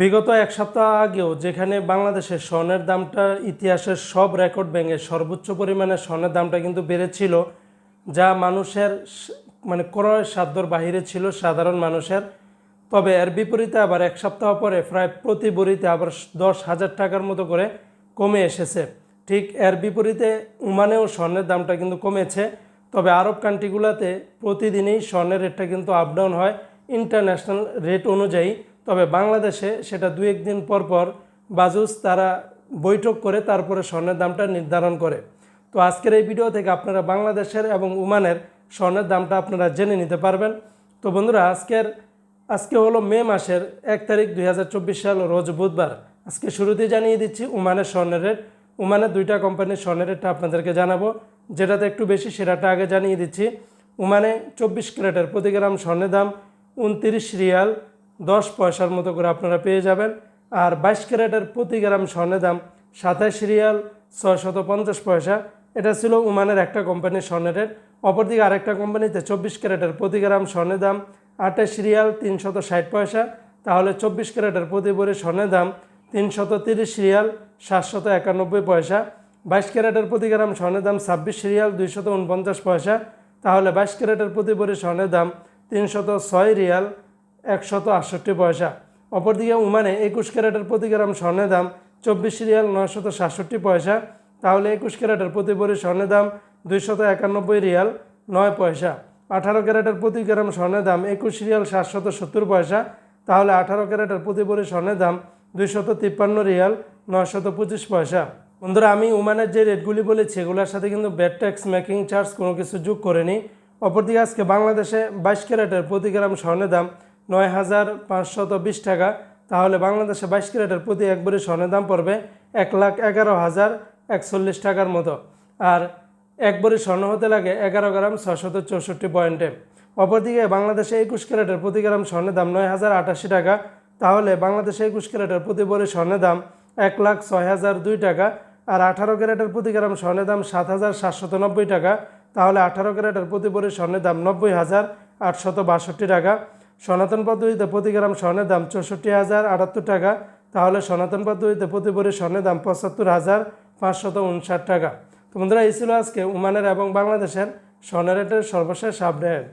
বিগত এক সপ্তাহ আগেও যেখানে বাংলাদেশের স্বর্ণের দামটা ইতিহাসের সব রেকর্ড ভেঙে সর্বোচ্চ পরিমাণে স্বর্ণের দামটা কিন্তু বেড়েছিল, যা মানুষের মানে ক্রয় সাধ্যর বাহিরে ছিল সাধারণ মানুষের। তবে এর বিপরীতে আবার এক সপ্তাহ পরে প্রায় প্রতি বড়িতে আবার দশ হাজার টাকার মতো করে কমে এসেছে। ঠিক এর বিপরীতে উমানেও স্বর্ণের দামটা কিন্তু কমেছে, তবে আরব কান্ট্রিগুলোতে প্রতিদিনই স্বর্ণের রেটটা কিন্তু আপ ডাউন হয়। ইন্টারন্যাশনাল রেট অনুযায়ী তবে বাংলাদেশে সেটা দু একদিন পর পর বাজুস তারা বৈঠক করে তারপরে স্বর্ণের দামটা নির্ধারণ করে। তো আজকের এই ভিডিও থেকে আপনারা বাংলাদেশের এবং উমানের স্বর্ণের দামটা আপনারা জেনে নিতে পারবেন। তো বন্ধুরা, আজকের, আজকে হলো মে মাসের এক তারিখ দুই হাজার চব্বিশ সাল, রোজ বুধবার। আজকে শুরুতেই জানিয়ে দিচ্ছি, উমানের স্বর্ণের রেট, উমানের দুইটা কোম্পানির স্বর্ণের রেটটা আপনাদেরকে জানাব। যেটাতে একটু বেশি, সেটাটা আগে জানিয়ে দিচ্ছি। উমানে চব্বিশ ক্যারেটের প্রতি গ্রাম স্বর্ণের দাম উনতিরিশ রিয়াল দশ পয়সার মতো করে আপনারা পেয়ে যাবেন। আর বাইশ ক্যারেটের প্রতি গ্রাম স্বর্ণের দাম সাতাশ রিয়াল ছয়শত পঞ্চাশ পয়সা। এটা ছিল উমানের একটা কোম্পানির স্বর্ণের। রেট অপরদিকে আরেকটা কোম্পানিতে চব্বিশ ক্যারেটের প্রতি গ্রাম স্বর্ণের দাম আঠাশ রিয়াল তিনশত ষাট পয়সা। তাহলে চব্বিশ ক্যারেটের প্রতি ভরি স্বর্ণের দাম তিনশত তিরিশ রিয়াল সাতশত একানব্বই পয়সা। বাইশ ক্যারেটের প্রতি গ্রাম স্বর্ণের দাম ছাব্বিশ রিয়াল দুইশত উনপঞ্চাশ পয়সা। তাহলে বাইশ ক্যারেটের প্রতি ভরি স্বর্ণের দাম তিনশত ছয় রিয়াল একশত আটষট্টি পয়সা। অপরদিকে উমানে একুশ ক্যারেটের প্রতি গ্রাম স্বর্ণের দাম চব্বিশ রিয়াল নয়শত সাতষট্টি পয়সা। তাহলে একুশ ক্যারেটের প্রতি ভরি স্বর্ণের দাম দুইশত একানব্বই রিয়াল নয় পয়সা। আঠারো ক্যারেটের প্রতি গ্রাম স্বর্ণের দাম একুশ রিয়াল সাতশত সত্তর পয়সা। তাহলে আঠারো ক্যারেটের প্রতি ভরি স্বর্ণের দাম দুইশত তিপ্পান্ন রিয়াল নয়শত পঁচিশ পয়সা। বন্ধুরা, আমি উমানের যে রেটগুলি বলেছি, এগুলোর সাথে কিন্তু ব্যাট ট্যাক্স, মেকিং চার্জ কোনো কিছু যোগ করিনি। অপরদিকে আজকে বাংলাদেশে বাইশ ক্যারেটের প্রতি গ্রাম স্বর্ণের দাম নয় হাজার পাঁচশত বিশ টাকা। তাহলে বাংলাদেশে বাইশ ক্যারেটের প্রতি একবারে স্বর্ণের দাম পড়বে এক লাখ এগারো হাজার একচল্লিশ টাকার মতো। আর এক ভরি স্বর্ণ হতে লাগে এগারো গ্রাম ছশত চৌষট্টি পয়েন্টে। অপরদিকে বাংলাদেশে একুশ ক্যারেটের প্রতি গ্রাম স্বর্ণের দাম নয় হাজার আটাশি টাকা। তাহলে বাংলাদেশে একুশ ক্যারেটের প্রতি ভরি স্বর্ণের দাম এক লাখ ছয় হাজার দুই টাকা। আর আঠারো ক্যারেটের প্রতি গ্রাম স্বর্ণের দাম সাত হাজার সাতশত নব্বই টাকা। তাহলে আঠারো ক্যারেটের প্রতি ভরি স্বর্ণের দাম নব্বই হাজার আটশত বাষট্টি টাকা। সনাতন পদ্ধতিতে প্রতি গ্রাম স্বর্ণের দাম চৌষট্টি হাজার আটাত্তর টাকা, তাহলে সনাতন পদ্ধতিতে প্রতি ভরি স্বর্ণের দাম পঁচাত্তর হাজার পাঁচশত উনষাট টাকা। তো বন্ধুরা, এই ছিল আজকে উমানের এবং বাংলাদেশের স্বর্ণের রেটের সর্বশেষ আপডেট